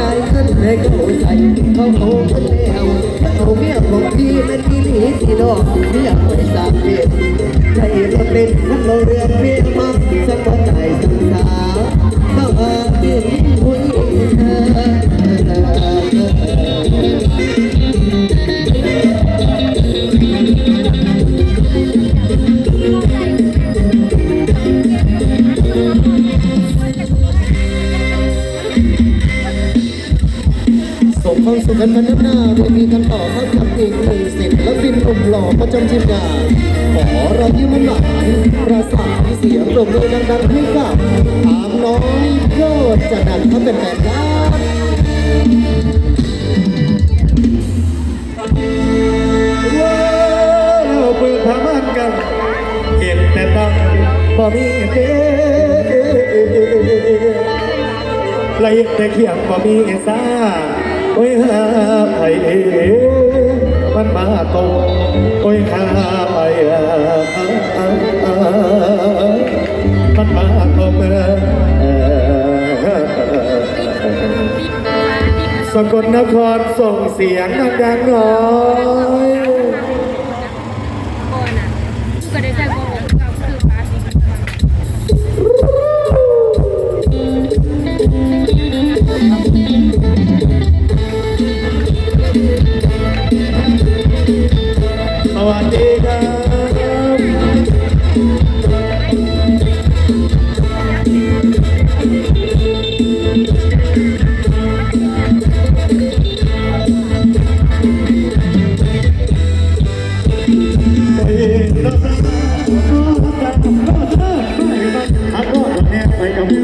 จ่ายเงินให้เขาใจเขาโง่กันแล้วเขาเมียของพี่มันที่นี่ที่นอกเมียคนสามเปียใจมันเป็นมันเราเรืองเพียงมักสักวันใจ มของสุขันพันธนาโดยมีกันต่อเข้ากับอีกหนึ่งสิทธิ์และบินอุ่มหล่อประจำทีมงานขอเรายิ้มหวานประสานเสียงปรบมือดังๆให้กับถามน้อยโยดจะดันเขาเป็นแฟนครับว้าวเปิดพามันกัน เห็นแต่ตั้งบ่มีเด้และเห็นแต่เขียงบ่มีซา โอ้ยหาไปมันมาตกโอ้ยหาไปมันมาตกสกลนครส่งเสียงดังๆหน่อย สวั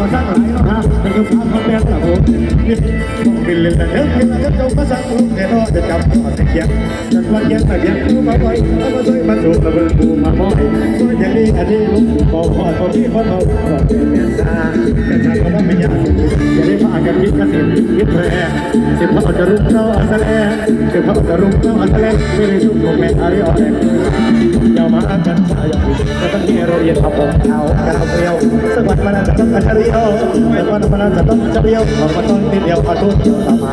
พ่อฮักมาทั้งหลายเราหาแต่ก็พาเขาแม่ละโหนี่มองเป็นเล่นแต่เดิมเวลาจะจงมาสั่งลูกแต่รอจะจับพ่อจะเขียนฉันว่ายังแต่ยังกูมาบ่อยเอามาช่วยมาสูบระเบิดกูมาบ่อยก็อย่างนี้อันนี้ลูกกูบอกพ่อตอนที่พ่อเราก็เป็นเมียตาแต่ฉันก็ต้องไม่ยากอย่าได้พากันคิดกันเสียคิดแพ้สิพ่อจะรุ่งเราอัศแลสิพ่อจะรุ่งเราอัศแลไม่ได้ชุบของแม่อะไรอ่อน แอยาวมากันชายก็ต้องมีเราเรียนเอาผมเอากระเปรียวสักวันมันจะต้องอัจฉริยวสักวันมันจะต้องจะเดียวมันต้องนิดเดียวขอาทุกเดียวต่อมา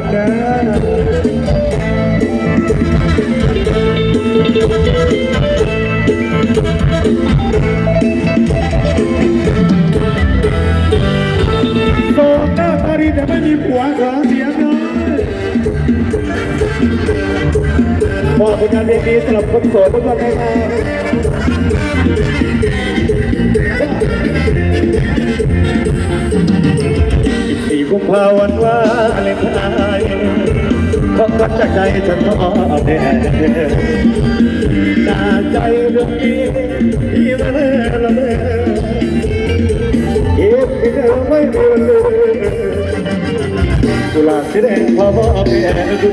ดเด้อโตหน้าปารีแต่ไม่มีผัวขอเสียงหน่อยมอบผลงานเพลงนี้สำหรับคนโสดทุกคนให้มาสี่กุมภาวันว่าเลนไทยของ รักจากใจฉันมอบแด่จากใจเรื่องนี้ที่มันละเมอเก็บที่เธอไม่มีวันลืมกุหลาบสีแดงพอบอกแก่ดู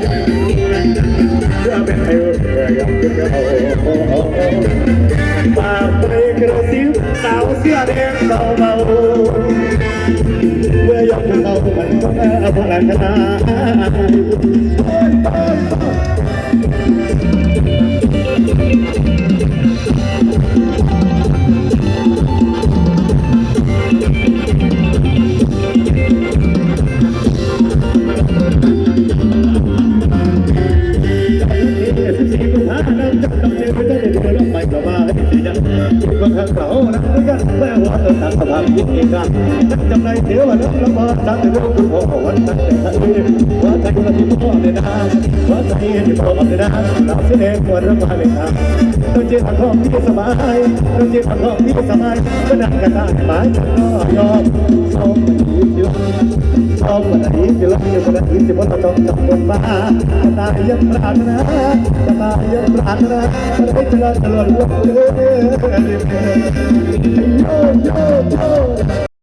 เพื่อเป็นให้อยากจะเอาปากไปกระซิบสาวเสื้อแดงเบาเบา มาให้ดีนะบางครั้งเขานักกันแม่ว่าเออทางสภาพยิ่เองกันนักจำนเดี๋ยววันนั้นละมาตั้งแต่เรื่องคุณพ่อวันตั้งแต่ท่านเองว่าใจคนที่พ่อเนี่ยนะว่าใจที่พ่อเนี่ยนะเราเสียเองควรรับมาเลยนะต้องเจอทางห้องที่สบายต้องเจอทางห้องที่สบายก็นั่งกันได้หมายก็ยอมสมดีอยู่สมดีอยู่อยู่คนที่จะมาต้องจับคนมาตายยังปรารถนาจะมายังปรารถนาให้เจริญเจริญรุ่งเ Yeah, yeah, yeah.